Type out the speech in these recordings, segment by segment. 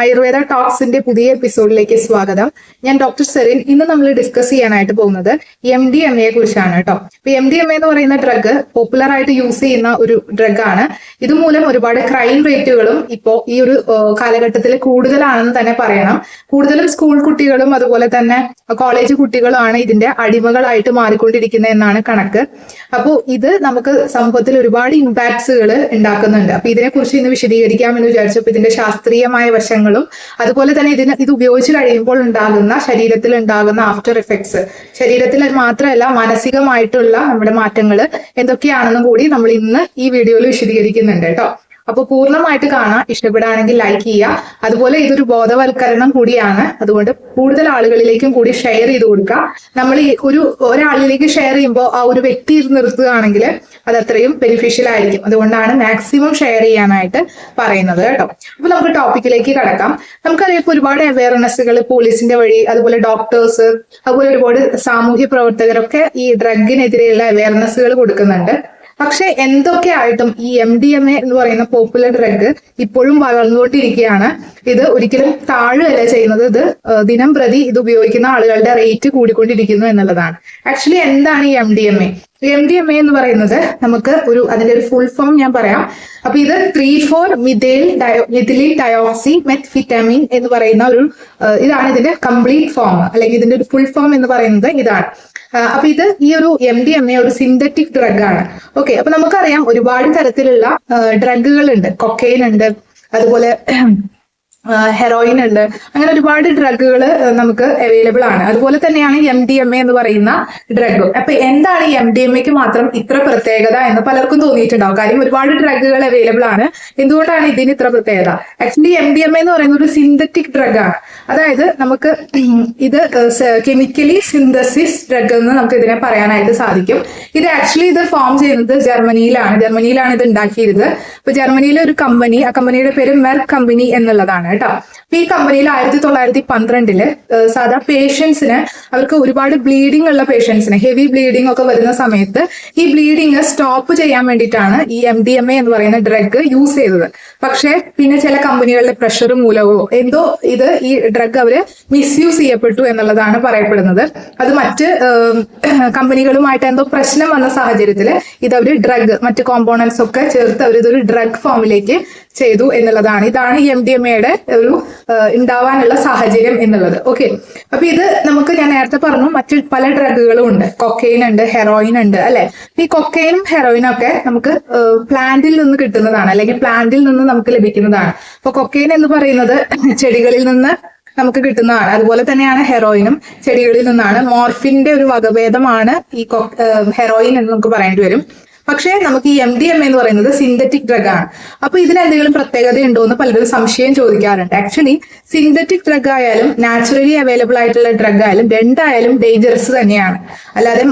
ആയുർവേദ ടോക്സിന്റെ പുതിയ എപ്പിസോഡിലേക്ക് സ്വാഗതം. ഞാൻ ഡോക്ടർ സെറിൻ. ഇന്ന് നമ്മൾ ഡിസ്കസ് ചെയ്യാനായിട്ട് പോകുന്നത് എം ഡി എം എയെ കുറിച്ചാണ് കേട്ടോ. ഇപ്പൊ എം ഡി എം എന്ന് പറയുന്ന ഡ്രഗ് പോപ്പുലർ ആയിട്ട് യൂസ് ചെയ്യുന്ന ഒരു ഡ്രഗ് ആണ്. ഇതുമൂലം ഒരുപാട് ക്രൈം റേറ്റുകളും ഇപ്പോ ഈ ഒരു കാലഘട്ടത്തിൽ കൂടുതലാണെന്ന് തന്നെ പറയണം. കൂടുതലും സ്കൂൾ കുട്ടികളും അതുപോലെ തന്നെ കോളേജ് കുട്ടികളുമാണ് ഇതിന്റെ അടിമകളായിട്ട് മാറിക്കൊണ്ടിരിക്കുന്നത് എന്നാണ് കണക്ക്. അപ്പോൾ ഇത് നമുക്ക് സമൂഹത്തിൽ ഒരുപാട് ഇമ്പാക്ട്സുകൾ ഉണ്ടാക്കുന്നുണ്ട്. അപ്പൊ ഇതിനെക്കുറിച്ച് ഇന്ന് വിശദീകരിക്കാമെന്ന് വിചാരിച്ചപ്പോൾ ഇതിന്റെ ശാസ്ത്രീയമായ വശങ്ങളും അതുപോലെ തന്നെ ഇതിന് ഇത് ഉപയോഗിച്ച് കഴിയുമ്പോൾ ഉണ്ടാകുന്ന ശരീരത്തിൽ ഉണ്ടാകുന്ന ആഫ്റ്റർ എഫക്ട്സ് ശരീരത്തിൽ മാത്രമല്ല മാനസികമായിട്ടുള്ള നമ്മുടെ മാറ്റങ്ങൾ എന്തൊക്കെയാണെന്നും കൂടി നമ്മൾ ഇന്ന് ഈ വീഡിയോയിൽ വിശദീകരിക്കുന്നുണ്ട് കേട്ടോ. അപ്പൊ പൂർണമായിട്ട് കാണാം. ഇഷ്ടപ്പെടുകയാണെങ്കിൽ ലൈക്ക് ചെയ്യുക. അതുപോലെ ഇതൊരു ബോധവൽക്കരണം കൂടിയാണ്. അതുകൊണ്ട് കൂടുതൽ ആളുകളിലേക്കും കൂടി ഷെയർ ചെയ്ത് കൊടുക്കുക. നമ്മൾ ഒരു ഒരാളിലേക്ക് ഷെയർ ചെയ്യുമ്പോൾ ആ ഒരു വ്യക്തി ഇത് നിർത്തുകയാണെങ്കിൽ അത് അത്രയും ബെനിഫിഷ്യൽ ആയിരിക്കും. അതുകൊണ്ടാണ് മാക്സിമം ഷെയർ ചെയ്യാനായിട്ട് പറയുന്നത് കേട്ടോ. അപ്പൊ നമുക്ക് ടോപ്പിക്കിലേക്ക് കടക്കാം. നമുക്കറിയാം ഇപ്പൊ ഒരുപാട് അവയർനെസ്സുകൾ പോലീസിന്റെ വഴി അതുപോലെ ഡോക്ടേഴ്സ് അതുപോലെ ഒരുപാട് സാമൂഹ്യ പ്രവർത്തകരൊക്കെ ഈ ഡ്രഗിനെതിരെയുള്ള അവയർനെസ്സുകൾ കൊടുക്കുന്നുണ്ട്. പക്ഷെ എന്തൊക്കെ ആയിട്ടും ഈ എം ഡി എം എ എന്ന് പറയുന്ന പോപ്പുലർ ഡ്രഗ് ഇപ്പോഴും വളർന്നുകൊണ്ടിരിക്കുകയാണ്. ഇത് ഒരിക്കലും താഴുകയല്ല ചെയ്യുന്നത്. ഇത് ദിനം പ്രതി ഇത് ഉപയോഗിക്കുന്ന ആളുകളുടെ റേറ്റ് കൂടിക്കൊണ്ടിരിക്കുന്നു എന്നുള്ളതാണ്. ആക്ച്വലി എന്താണ് ഈ M D M A M D M A എന്ന് പറയുന്നത് നമുക്ക് ഒരു അതിന്റെ ഒരു ഫുൾ ഫോം ഞാൻ പറയാം. അപ്പൊ ഇത് three four methyl dio methylene dioxy meth vitamin എന്ന് പറയുന്ന ഒരു ഇതാണ് ഇതിന്റെ കംപ്ലീറ്റ് ഫോം അല്ലെങ്കിൽ ഇതിന്റെ ഒരു ഫുൾ ഫോം എന്ന് പറയുന്നത് ഇതാണ്. അപ്പൊ ഇത് ഈ ഒരു എം ഡി എം എ ഒരു സിന്തറ്റിക് ഡ്രഗ് ആണ്. ഓക്കെ അപ്പൊ നമുക്കറിയാം ഒരുപാട് തരത്തിലുള്ള ഡ്രഗുകൾ ഉണ്ട് കൊക്കൈൻ ഉണ്ട് അതുപോലെ ഹെറോയിൻ ഉണ്ട്. അങ്ങനെ ഒരുപാട് ഡ്രഗുകൾ നമുക്ക് അവൈലബിൾ ആണ്. അതുപോലെ തന്നെയാണ് എം ഡി എം എ എന്ന് പറയുന്ന ഡ്രഗ് അപ്പൊ എന്താണ് ഈ എം ഡി എം എക്ക് മാത്രം ഇത്ര പ്രത്യേകത എന്ന് പലർക്കും തോന്നിയിട്ടുണ്ടാവും. കാര്യം ഒരുപാട് ഡ്രഗുകൾ അവൈലബിൾ ആണ്. എന്തുകൊണ്ടാണ് ഇതിന് ഇത്ര പ്രത്യേകത? Actually M D M A എന്ന് പറയുന്ന ഒരു സിന്തറ്റിക് ഡ്രഗ് ആണ്. അതായത് നമുക്ക് ഇത് കെമിക്കലി സിന്തസിസ് ഡ്രഗ് എന്ന് നമുക്ക് ഇതിനെ പറയാനായിട്ട് സാധിക്കും. ഇത് ആക്ച്വലി ഇത് ഫോം ചെയ്യുന്നത് ജർമ്മനിയിലാണ്. ജർമ്മനിയിലാണ് ഇത് ഉണ്ടാക്കിയിരുന്നത് അപ്പൊ ജർമ്മനിയിലെ ഒരു കമ്പനി ആ കമ്പനിയുടെ പേര് മെർക്ക് കമ്പനി എന്നുള്ളതാണ് കേട്ടോ. അപ്പൊ ഈ കമ്പനിയിൽ ആയിരത്തി തൊള്ളായിരത്തി പന്ത്രണ്ടിൽ സാധാ പേഷ്യൻസിന് അവർക്ക് ഒരുപാട് ബ്ലീഡിംഗ് ഉള്ള പേഷ്യൻസിന് ഹെവി ബ്ലീഡിംഗ് ഒക്കെ വരുന്ന സമയത്ത് ഈ ബ്ലീഡിങ് സ്റ്റോപ്പ് ചെയ്യാൻ വേണ്ടിയിട്ടാണ് ഈ എം ഡി എം എ എന്ന് പറയുന്ന ഡ്രഗ് യൂസ് ചെയ്തത്. പക്ഷെ പിന്നെ ചില കമ്പനികളുടെ പ്രഷർ മൂലമോ എന്തോ ഇത് ഈ ഡ്രഗ് അവർ മിസ്യൂസ് ചെയ്യപ്പെട്ടു എന്നുള്ളതാണ് പറയപ്പെടുന്നത്. അത് മറ്റ് കമ്പനികളുമായിട്ട് എന്തോ പ്രശ്നം വന്ന സാഹചര്യത്തിൽ ഇത് അവർ ഡ്രഗ് മറ്റ് കോമ്പോണൻസ് ഒക്കെ ചേർത്ത് അവർ ഇതൊരു ഡ്രഗ് ഫോമിലേക്ക് ചെയ്തു എന്നുള്ളതാണ്. ഇതാണ് എം ഡി എം എയുടെ ഒരു ഉണ്ടാവാനുള്ള സാഹചര്യം എന്നുള്ളത്. ഓക്കെ അപ്പൊ ഇത് നമുക്ക് ഞാൻ നേരത്തെ പറഞ്ഞു മറ്റു പല ഡ്രഗുകളും ഉണ്ട്. കൊക്കൈൻ ഉണ്ട് ഹെറോയിൻ ഉണ്ട് അല്ലെ? ഈ കൊക്കൈനും ഹെറോയിനും ഒക്കെ നമുക്ക് പ്ലാന്റിൽ നിന്ന് കിട്ടുന്നതാണ്. അല്ലെങ്കിൽ പ്ലാന്റിൽ നിന്ന് നമുക്ക് ലഭിക്കുന്നതാണ്. അപ്പൊ കൊക്കൈൻ എന്ന് പറയുന്നത് ചെടികളിൽ നിന്ന് നമുക്ക് കിട്ടുന്നതാണ്. അതുപോലെ തന്നെയാണ് ഹെറോയിനും ചെടികളിൽ നിന്നാണ്. മോർഫിന്റെ ഒരു വകഭേദമാണ് ഈ ഹെറോയിൻ എന്ന് നമുക്ക് പറയേണ്ടി വരും. പക്ഷേ നമുക്ക് ഈ എം ഡി എം എന്ന് പറയുന്നത് സിന്തറ്റിക് ഡ്രഗ് ആണ്. അപ്പൊ ഇതിനെന്തെങ്കിലും പ്രത്യേകത ഉണ്ടോ എന്ന് പലരും സംശയം ചോദിക്കാറുണ്ട്. ആക്ച്വലി സിന്തറ്റിക് ഡ്രഗ് ആയാലും നാച്ചുറലി അവൈലബിൾ ആയിട്ടുള്ള ഡ്രഗ് ആയാലും രണ്ടായാലും ഡേഞ്ചറസ് തന്നെയാണ്. അല്ലാതെ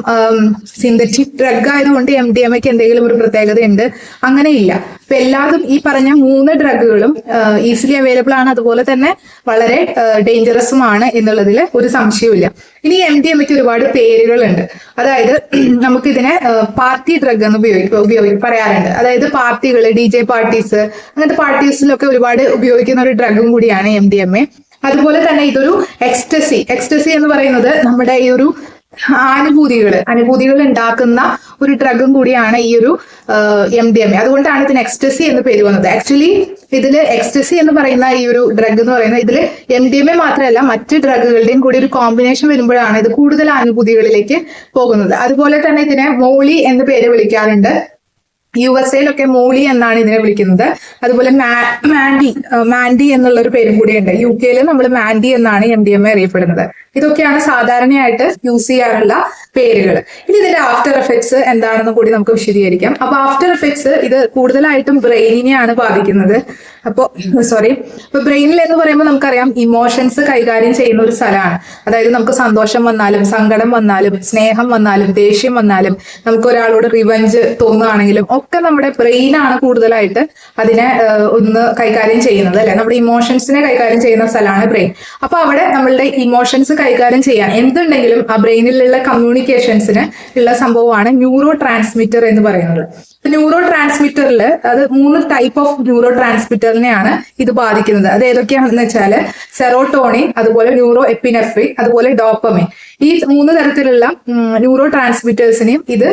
സിന്തറ്റിക് ഡ്രഗ് ആയതുകൊണ്ട് എം ഡി എം എന്തെങ്കിലും ഒരു പ്രത്യേകത ഉണ്ട്? അങ്ങനെയില്ല. അപ്പൊ എല്ലാതും ഈ പറഞ്ഞ മൂന്ന് ഡ്രഗുകളും ഈസിലി അവൈലബിൾ ആണ്. അതുപോലെ തന്നെ വളരെ ഡേഞ്ചറസുമാണ് എന്നുള്ളതിൽ ഒരു സംശയവുമില്ല. ഇനി എം ഡി എമ്മയ്ക്ക് ഒരുപാട് പേരുകളുണ്ട്. അതായത് നമുക്കിതിനെ പാർട്ടി ഡ്രഗ് എന്ന് ഉപയോഗിക്കും ഉപയോഗിക്കും പറയാറുണ്ട്. അതായത് പാർട്ടികൾ ഡി ജെ പാർട്ടീസ് അങ്ങനത്തെ പാർട്ടീസിലൊക്കെ ഒരുപാട് ഉപയോഗിക്കുന്ന ഒരു ഡ്രഗും കൂടിയാണ് എം ഡി എം എ അതുപോലെ തന്നെ ഇതൊരു എക്സ്റ്റസി എക്സ്റ്റസി എന്ന് പറയുന്നത് നമ്മുടെ ഈ ഒരു അനുഭൂതികൾ അനുഭൂതികൾ ഉണ്ടാക്കുന്ന ഒരു ഡ്രഗും കൂടിയാണ് ഈ ഒരു എം ഡി എം എ അതുകൊണ്ടാണ് ഇതിന് എക്സ്റ്റസി എന്ന് പേര് വന്നത്. ആക്ച്വലി ഇതിൽ എക്സ്റ്റസി എന്ന് പറയുന്ന ഈ ഒരു ഡ്രഗ് എന്ന് പറയുന്നത് ഇതിൽ എം ഡി എം എ മാത്രമല്ല മറ്റ് ഡ്രഗുകളുടെയും കൂടി ഒരു കോമ്പിനേഷൻ വരുമ്പോഴാണ് ഇത് കൂടുതൽ അനുഭൂതികളിലേക്ക് പോകുന്നത്. അതുപോലെ തന്നെ ഇതിനെ മോളി എന്ന് പേര് വിളിക്കാറുണ്ട്. യു എസ് എയിലൊക്കെ മോളി എന്നാണ് ഇതിനെ വിളിക്കുന്നത്. അതുപോലെ മാൻഡി മാൻഡി എന്നുള്ള ഒരു പേരും കൂടിയുണ്ട്. യു കെയിൽ നമ്മൾ മാൻഡി എന്നാണ് എം ഡി എം എ അറിയപ്പെടുന്നത്. ഇതൊക്കെയാണ് സാധാരണയായിട്ട് യൂസ് ചെയ്യാറുള്ള പേരുകൾ ഇനി ഇതിന്റെ ആഫ്റ്റർ എഫക്ട്സ് എന്താണെന്ന് കൂടി നമുക്ക് വിശദീകരിക്കാം. അപ്പൊ ആഫ്റ്റർ എഫക്ട്സ് ഇത് കൂടുതലായിട്ടും ബ്രെയിനിനെയാണ് ബാധിക്കുന്നത്. അപ്പോൾ സോറി ഇപ്പൊ ബ്രെയിനിൽ എന്ന് പറയുമ്പോൾ നമുക്കറിയാം ഇമോഷൻസ് കൈകാര്യം ചെയ്യുന്ന ഒരു സ്ഥലമാണ്. അതായത് നമുക്ക് സന്തോഷം വന്നാലും സങ്കടം വന്നാലും സ്നേഹം വന്നാലും ദേഷ്യം വന്നാലും നമുക്ക് ഒരാളോട് റിവഞ്ച് തോന്നുകയാണെങ്കിലും ഒക്കെ നമ്മുടെ ബ്രെയിനാണ് കൂടുതലായിട്ട് അതിനെ ഒന്ന് കൈകാര്യം ചെയ്യുന്നത് അല്ലെ? നമ്മുടെ ഇമോഷൻസിനെ കൈകാര്യം ചെയ്യുന്ന സ്ഥലമാണ് ബ്രെയിൻ അപ്പൊ അവിടെ നമ്മളുടെ ഇമോഷൻസ് കൈകാര്യം ചെയ്യാൻ എന്തുണ്ടെങ്കിലും ആ ബ്രെയിനിലുള്ള കമ്മ്യൂണിക്കേഷൻസിന് ഉള്ള സംഭവമാണ് ന്യൂറോ ട്രാൻസ്മിറ്റർ എന്ന് പറയുന്നത്. ന്യൂറോ ട്രാൻസ്മിറ്ററിൽ അത് മൂന്ന് ടൈപ്പ് ഓഫ് ന്യൂറോ ട്രാൻസ്മിറ്ററിനെയാണ് ഇത് ബാധിക്കുന്നത്. അത് ഏതൊക്കെയാണെന്ന് വെച്ചാൽ സെറോട്ടോണിൻ അതുപോലെ ന്യൂറോ എപ്പിനെഫ്രിൻ അതുപോലെ ഡോപ്പമിൻ ഈ മൂന്ന് തരത്തിലുള്ള ന്യൂറോ ട്രാൻസ്മിറ്റേഴ്സിനെയും ഇത്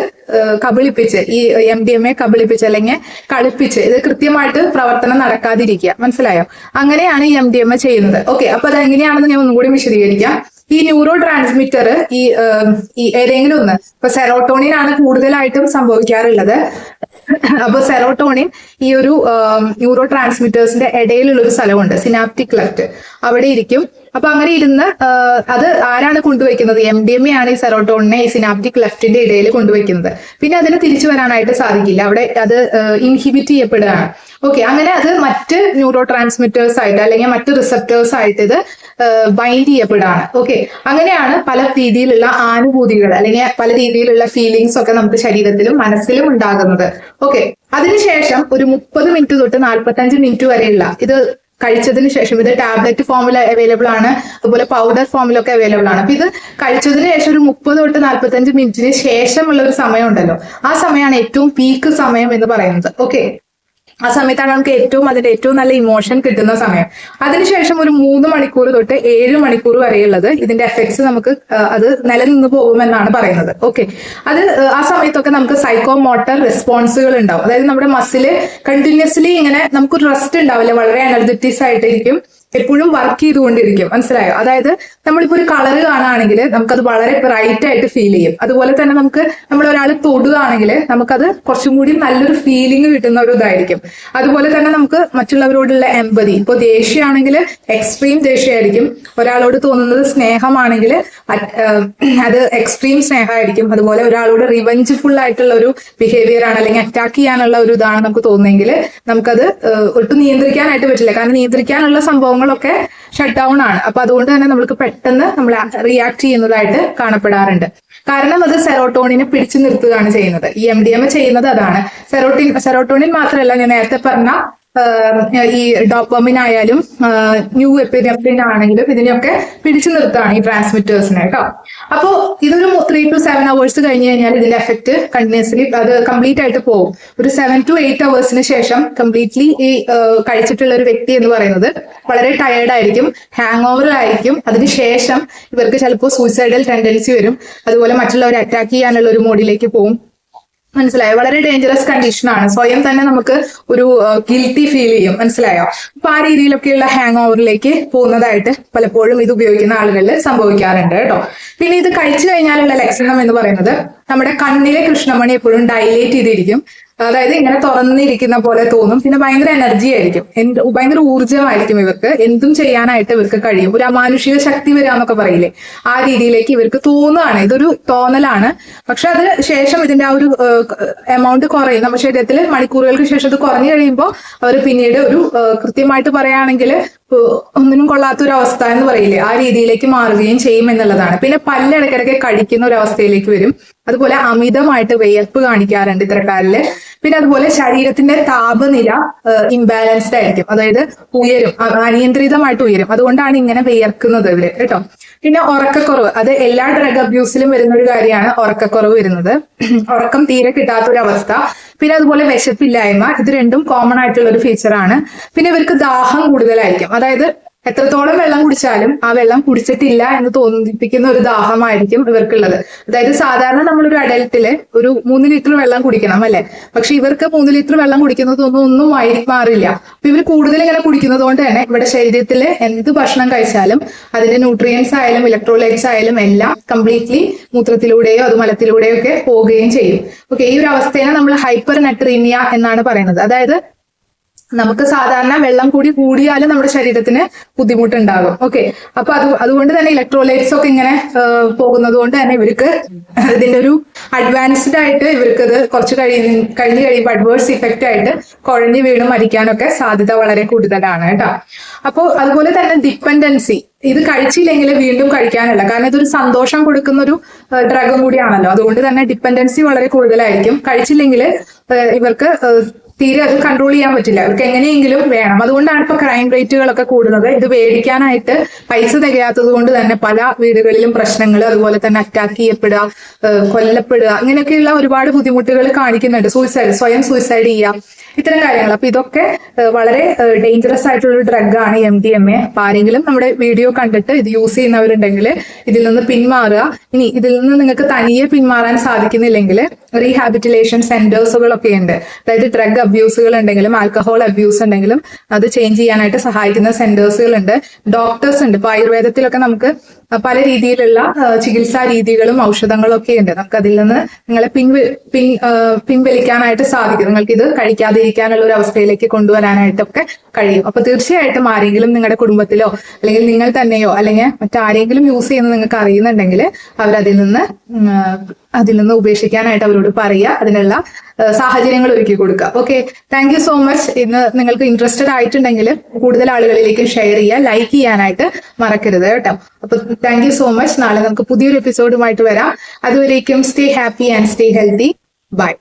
കബളിപ്പിച്ച് ഈ എം ഡി എം എ കബളിപ്പിച്ച് അല്ലെങ്കിൽ കളിപ്പിച്ച് ഇത് കൃത്യമായിട്ട് പ്രവർത്തനം നടക്കാതിരിക്കുക. മനസ്സിലായോ? അങ്ങനെയാണ് ഈ എം ഡി എം എ ചെയ്യുന്നത്. ഓക്കെ അപ്പൊ അത് എങ്ങനെയാണെന്ന് ഞാൻ ഒന്നുകൂടി വിശദീകരിക്കാം. ഈ ന്യൂറോ ട്രാൻസ്മിറ്റർ ഈ ഈ ഏതെങ്കിലും ഒന്ന് ഇപ്പൊ സെറോട്ടോണിൻ ആണ് കൂടുതലായിട്ടും സംഭവിക്കാറുള്ളത്. അപ്പൊ സെറോട്ടോണിൻ ഈ ഒരു ന്യൂറോ ട്രാൻസ്മിറ്റേഴ്സിന്റെ ഇടയിലുള്ള ഒരു സ്ഥലമുണ്ട് സിനാപ്റ്റിക് ലെഫ്റ്റ് അവിടെ ഇരിക്കും. അപ്പൊ അങ്ങനെ ഇരുന്ന് അത് ആരാണ് കൊണ്ടുവയ്ക്കുന്നത്? എം ഡി എം എ ആണ് ഈ സെറോട്ടോണിനെ ഈ സിനാപ്റ്റിക് ലെഫ്റ്റിന്റെ ഇടയിൽ കൊണ്ടുവയ്ക്കുന്നത്. പിന്നെ അതിന് തിരിച്ചു വരാനായിട്ട് സാധിക്കില്ല. അവിടെ അത് ഇൻഹിബിറ്റ് ചെയ്യപ്പെടുകയാണ്. ഓക്കെ അങ്ങനെ അത് മറ്റ് ന്യൂറോ ട്രാൻസ്മിറ്റേഴ്സ് ആയിട്ട് അല്ലെങ്കിൽ മറ്റ് റിസപ്റ്റേഴ്സ് ആയിട്ട് ഇത് ബൈൻഡ് ചെയ്യപ്പെടുകയാണ് ഓക്കെ അങ്ങനെയാണ് പല രീതിയിലുള്ള ആനുഭൂതികൾ അല്ലെങ്കിൽ പല രീതിയിലുള്ള ഫീലിങ്സ് ഒക്കെ നമുക്ക് ശരീരത്തിലും മനസ്സിലും ഉണ്ടാകുന്നത്. ഓക്കെ അതിനുശേഷം ഒരു മുപ്പത് മിനിറ്റ് തൊട്ട് നാൽപ്പത്തഞ്ച് മിനിറ്റ് വരെയുള്ള ഇത് കഴിച്ചതിന് ശേഷം ഇത് ടാബ്ലറ്റ് ഫോമിൽ അവൈലബിൾ ആണ്. അതുപോലെ പൗഡർ ഫോമിലൊക്കെ അവൈലബിൾ ആണ്. അപ്പൊ ഇത് കഴിച്ചതിന് ശേഷം ഒരു മുപ്പത് തൊട്ട് നാൽപ്പത്തഞ്ച് മിനിറ്റിന് ശേഷമുള്ള ഒരു സമയം ഉണ്ടല്ലോ ആ സമയമാണ് ഏറ്റവും പീക്ക് സമയം എന്ന് പറയുന്നത്. ഓക്കെ ആ സമയത്താണ് നമുക്ക് ഏറ്റവും അതിന്റെ ഏറ്റവും നല്ല ഇമോഷൻ കിട്ടുന്ന സമയം. അതിനുശേഷം ഒരു മൂന്ന് മണിക്കൂർ തൊട്ട് ഏഴ് മണിക്കൂർ വരെയുള്ളത് ഇതിന്റെ എഫക്ട്സ് നമുക്ക് അത് നിലനിന്ന് പോകുമെന്നാണ് പറയുന്നത്. ഓക്കെ അത് ആ സമയത്തൊക്കെ നമുക്ക് സൈക്കോ മോട്ടർ റെസ്പോൺസുകൾ ഉണ്ടാവും. അതായത് നമ്മുടെ മസിൽ കണ്ടിന്യൂസ്ലി ഇങ്ങനെ നമുക്കൊരു റെസ്റ്റ് ഉണ്ടാവില്ല. വളരെ എനർജറ്റിക്സ് ആയിട്ടിരിക്കും. എപ്പോഴും വർക്ക് ചെയ്തുകൊണ്ടിരിക്കും. മനസ്സിലായോ? അതായത് നമ്മളിപ്പോ ഒരു കളർ കാണുകയാണെങ്കിൽ നമുക്കത് വളരെ ബ്രൈറ്റ് ആയിട്ട് ഫീൽ ചെയ്യും. അതുപോലെ തന്നെ നമുക്ക് നമ്മൾ ഒരാൾ തൊടുകയാണെങ്കിൽ നമുക്കത് കുറച്ചും കൂടി നല്ലൊരു ഫീലിംഗ് കിട്ടുന്ന ഒരു ഇതായിരിക്കും. അതുപോലെ തന്നെ നമുക്ക് മറ്റുള്ളവരോടുള്ള എമ്പതി ഇപ്പോൾ ദേഷ്യമാണെങ്കിൽ എക്സ്ട്രീം ദേഷ്യമായിരിക്കും. ഒരാളോട് തോന്നുന്നത് സ്നേഹമാണെങ്കിൽ അത്, എക്സ്ട്രീം സ്നേഹമായിരിക്കും. അതുപോലെ ഒരാളോട് റിവഞ്ച് ആയിട്ടുള്ള ഒരു ബിഹേവിയർ ആണ് അല്ലെങ്കിൽ അറ്റാക്ക് ചെയ്യാനുള്ള ഒരു ഇതാണ് നമുക്ക് തോന്നുന്നെങ്കിൽ നമുക്കത് ഒട്ടും നിയന്ത്രിക്കാനായിട്ട് പറ്റില്ല. കാരണം നിയന്ത്രിക്കാനുള്ള സംഭവങ്ങളൊക്കെ ഷട്ട് ഡൗൺ ആണ്. അപ്പൊ അതുകൊണ്ട് തന്നെ നമ്മൾക്ക് പെട്ടെന്ന് നമ്മൾ റിയാക്ട് ചെയ്യുന്നതായിട്ട് കാണപ്പെടാറുണ്ട്. കാരണം അത് സെറോട്ടോണിനെ പിടിച്ചു നിർത്തുകയാണ് ചെയ്യുന്നത്. ഈ എം ഡി എം ചെയ്യുന്നത് അതാണ്. സെറോട്ടിൻ സെറോട്ടോണിൻ മാത്രമല്ല ഞാൻ നേരത്തെ പറഞ്ഞ ഈ ഡോപ്പമിൻ ആയാലും ന്യൂ എപ്പിനെഫ്രിൻ ആണെങ്കിലും ഇതിനെയൊക്കെ പിടിച്ചു നിർത്തുകയാണ് ഈ ട്രാൻസ്മിറ്റേഴ്സിനെ കേട്ടോ. അപ്പോ ഇതൊരു ത്രീ ടു സെവൻ അവേഴ്സ് കഴിഞ്ഞ് കഴിഞ്ഞാൽ ഇതിന്റെ എഫക്ട് കണ്ടിന്യൂസ്ലി അത് കംപ്ലീറ്റ് ആയിട്ട് പോകും. ഒരു സെവൻ ടു എയ്റ്റ് അവേഴ്സിന് ശേഷം കംപ്ലീറ്റ്ലി ഈ കഴിച്ചിട്ടുള്ള ഒരു വ്യക്തി എന്ന് പറയുന്നത് വളരെ ടയേർഡ് ആയിരിക്കും ഹാങ് ഓവർ ആയിരിക്കും അതിനുശേഷം ഇവർക്ക് ചിലപ്പോൾ സൂയിസൈഡൽ ടെൻഡൻസി വരും. അതുപോലെ മറ്റുള്ളവരെ അറ്റാക്ക് ചെയ്യാനുള്ള ഒരു മോഡിലേക്ക് പോകും. മനസ്സിലായോ? വളരെ ഡേഞ്ചറസ് കണ്ടീഷനാണ് സ്വയം തന്നെ നമുക്ക് ഒരു ഗിൽറ്റി ഫീൽ ചെയ്യും. മനസ്സിലായോ? അപ്പൊ ആ രീതിയിലൊക്കെയുള്ള ഹാങ് ഓവറിലേക്ക് പോകുന്നതായിട്ട് പലപ്പോഴും ഇത് ഉപയോഗിക്കുന്ന ആളുകളിൽ സംഭവിക്കാറുണ്ട് കേട്ടോ. പിന്നെ ഇത് കഴിച്ചു കഴിഞ്ഞാലുള്ള ലക്ഷണം എന്ന് പറയുന്നത് നമ്മുടെ കണ്ണിലെ കൃഷ്ണമണി എപ്പോഴും ഡൈലേറ്റ് ചെയ്തിരിക്കും. അതായത് ഇങ്ങനെ തുറന്നിരിക്കുന്ന പോലെ തോന്നും. പിന്നെ ഭയങ്കര എനർജി ആയിരിക്കും. എന്ത് ഭയങ്കര ഊർജമായിരിക്കും ഇവർക്ക്. എന്തും ചെയ്യാനായിട്ട് ഇവർക്ക് കഴിയും. ഒരു അമാനുഷിക ശക്തി വരാന്നൊക്കെ പറയില്ലേ? ആ രീതിയിലേക്ക് ഇവർക്ക് തോന്നുകയാണ്. ഇതൊരു തോന്നലാണ്. പക്ഷെ അത് ശേഷം ഇതിന്റെ ആ ഒരു എമൗണ്ട് കുറയും നമ്മുടെ ശരീരത്തിൽ മണിക്കൂറുകൾക്ക് ശേഷം അത് കുറഞ്ഞു കഴിയുമ്പോൾ അവർ പിന്നീട് ഒരു കൃത്യമായിട്ട് പറയുകയാണെങ്കിൽ ഒന്നിനും കൊള്ളാത്ത ഒരു അവസ്ഥ എന്ന് പറയില്ലേ? ആ രീതിയിലേക്ക് മാറുകയും ചെയ്യും എന്നുള്ളതാണ്. പിന്നെ പല്ലിടക്കിടയ്ക്ക് കടിക്കുന്ന ഒരു അവസ്ഥയിലേക്ക് വരും. അതുപോലെ അമിതമായിട്ട് വിയർപ്പ് കാണിക്കാറുണ്ട് ഇത്തരക്കാരിൽ. പിന്നെ അതുപോലെ ശരീരത്തിന്റെ താപനില ഇംബാലൻസ്ഡ് ആയിരിക്കും. അതായത് ഉയരും അനിയന്ത്രിതമായിട്ട് ഉയരും. അതുകൊണ്ടാണ് ഇങ്ങനെ വിയർക്കുന്നത് ഇവർ കേട്ടോ? പിന്നെ ഉറക്കക്കുറവ്. അത് എല്ലാ ഡ്രഗ് അബ്യൂസിലും വരുന്ന ഒരു കാര്യമാണ് ഉറക്കക്കുറവ് വരുന്നത്. ഉറക്കം തീരെ കിട്ടാത്ത ഒരു അവസ്ഥ പിന്നെ അതുപോലെ വിശപ്പില്ലായ്മ. ഇത് രണ്ടും കോമൺ ആയിട്ടുള്ള ഒരു ഫീച്ചറാണ് പിന്നെ ഇവർക്ക് ദാഹം കൂടുതലായിരിക്കും. അതായത് എത്രത്തോളം വെള്ളം കുടിച്ചാലും ആ വെള്ളം കുടിച്ചിട്ടില്ല എന്ന് തോന്നിപ്പിക്കുന്ന ഒരു ദാഹമായിരിക്കും ഇവർക്കുള്ളത്. അതായത് സാധാരണ നമ്മളൊരു അഡൽട്ടിൽ ഒരു മൂന്ന് ലിറ്റർ വെള്ളം കുടിക്കണം അല്ലെ? പക്ഷെ ഇവർക്ക് മൂന്ന് ലിറ്റർ വെള്ളം കുടിക്കുന്നതൊന്നും ഒന്നും ആയി മാറില്ല. അപ്പൊ ഇവർ കൂടുതൽ ഇങ്ങനെ കുടിക്കുന്നത് കൊണ്ട് തന്നെ ഇവിടെ ശരീരത്തിൽ എന്ത് ഭക്ഷണം കഴിച്ചാലും അതിന്റെ ന്യൂട്രിയൻസ് ആയാലും ഇലക്ട്രോലൈറ്റ്സ് ആയാലും എല്ലാം കംപ്ലീറ്റ്ലി മൂത്രത്തിലൂടെയോ അത് മലത്തിലൂടെയോ ഒക്കെ പോവുകയും ചെയ്യും. ഓക്കെ ഈ ഒരു അവസ്ഥയെ നമ്മൾ ഹൈപ്പർ നെട്രീമിയ എന്നാണ് പറയുന്നത്. അതായത് നമുക്ക് സാധാരണ വെള്ളം കൂടി കൂടിയാലും നമ്മുടെ ശരീരത്തിന് ബുദ്ധിമുട്ടുണ്ടാകും. ഓക്കെ. അപ്പൊ അത് അതുകൊണ്ട് തന്നെ ഇലക്ട്രോലൈറ്റ്സ് ഒക്കെ ഇങ്ങനെ പോകുന്നത് കൊണ്ട് തന്നെ ഇവർക്ക് ഇതിന്റെ ഒരു അഡ്വാൻസ്ഡ് ആയിട്ട് ഇവർക്ക് ഇത് കുറച്ച് കഴി കഴിഞ്ഞ് കഴിയുമ്പോൾ അഡ്വേഴ്സ് ഇഫക്റ്റ് ആയിട്ട് കുഴഞ്ഞു വീണ് മരിക്കാനൊക്കെ സാധ്യത വളരെ കൂടുതലാണ് കേട്ടോ. അപ്പോൾ അതുപോലെ തന്നെ ഡിപ്പെൻഡൻസി ഇത് കഴിച്ചില്ലെങ്കിൽ വീണ്ടും കഴിക്കാനല്ല. കാരണം ഇതൊരു സന്തോഷം കൊടുക്കുന്ന ഒരു ഡ്രഗും കൂടിയാണല്ലോ. അതുകൊണ്ട് തന്നെ ഡിപ്പെൻഡൻസി വളരെ കൂടുതലായിരിക്കും. കഴിച്ചില്ലെങ്കിൽ ഇവർക്ക് തീരെ കൺട്രോൾ ചെയ്യാൻ പറ്റില്ല. അവർക്ക് എങ്ങനെയെങ്കിലും വേണം. അതുകൊണ്ടാണ് ഇപ്പൊ ക്രൈം റേറ്റുകളൊക്കെ കൂടുന്നത്. ഇത് മേടിക്കാനായിട്ട് പൈസ തികയാത്തത് കൊണ്ട് തന്നെ പല വീടുകളിലും പ്രശ്നങ്ങൾ അതുപോലെ തന്നെ അറ്റാക്ക് ചെയ്യപ്പെടുക കൊല്ലപ്പെടുക ഇങ്ങനെയൊക്കെയുള്ള ഒരുപാട് ബുദ്ധിമുട്ടുകൾ കാണിക്കുന്നുണ്ട്. സൂയിസൈഡ് സ്വയം സൂയിസൈഡ് ചെയ്യാം ഇത്തരം കാര്യങ്ങൾ അപ്പൊ ഇതൊക്കെ വളരെ ഡേഞ്ചറസ് ആയിട്ടുള്ള ഒരു ഡ്രഗാണ് എം ഡി എം എ അപ്പൊ ആരെങ്കിലും നമ്മുടെ വീഡിയോ കണ്ടിട്ട് ഇത് യൂസ് ചെയ്യുന്നവരുണ്ടെങ്കിൽ ഇതിൽ നിന്ന് പിന്മാറുക. ഇനി ഇതിൽ നിന്ന് നിങ്ങൾക്ക് തനിയെ പിന്മാറാൻ സാധിക്കുന്നില്ലെങ്കിൽ റീഹാബിറ്റിലേഷൻ സെന്റേഴ്സുകളൊക്കെ ഉണ്ട്. അതായത് ഡ്രഗ് അബ്യൂസുകൾ ഉണ്ടെങ്കിലും ആൽക്കഹോൾ അബ്യൂസ് ഉണ്ടെങ്കിലും അത് ചേഞ്ച് ചെയ്യാനായിട്ട് സഹായിക്കുന്ന സെന്റേഴ്സുകൾ ഉണ്ട് ഡോക്ടേഴ്സ് ഉണ്ട്. ഇപ്പൊ ആയുർവേദത്തിലൊക്കെ നമുക്ക് പല രീതിയിലുള്ള ചികിത്സാ രീതികളും ഔഷധങ്ങളും ഒക്കെ ഉണ്ട്. നമുക്ക് അതിൽ നിന്ന് നിങ്ങളെ പിൻവ പിൻ പിൻവലിക്കാനായിട്ട് സാധിക്കും. നിങ്ങൾക്ക് ഇത് കഴിക്കാതിരിക്കാനുള്ള ഒരു അവസ്ഥയിലേക്ക് കൊണ്ടുവരാനായിട്ടൊക്കെ കഴിയും. അപ്പൊ തീർച്ചയായിട്ടും ആരെങ്കിലും നിങ്ങളുടെ കുടുംബത്തിലോ അല്ലെങ്കിൽ നിങ്ങൾ തന്നെയോ അല്ലെങ്കിൽ മറ്റാരെങ്കിലും യൂസ് ചെയ്യുന്ന നിങ്ങൾക്ക് അറിയുന്നുണ്ടെങ്കിൽ അവരതിൽ നിന്ന് അതിൽ നിന്ന് ഉപേക്ഷിക്കാനായിട്ട് അവരോട് പറയുക. അതിനുള്ള സാഹചര്യങ്ങൾ ഒരുക്കി കൊടുക്കുക. Okay thank you so much ഇന്ന് നിങ്ങൾക്ക് ഇൻട്രസ്റ്റഡ് ആയിട്ടുണ്ടെങ്കിൽ കൂടുതൽ ആളുകളിലേക്ക് ഷെയർ ചെയ്യുക ലൈക്ക് ചെയ്യാനായിട്ട് മറക്കരുത് കേട്ടോ. അപ്പൊ താങ്ക് യു സോ മച്ച് നാളെ നമുക്ക് പുതിയൊരു എപ്പിസോഡുമായിട്ട് വരാം. അതുവരേക്കും stay happy and stay healthy bye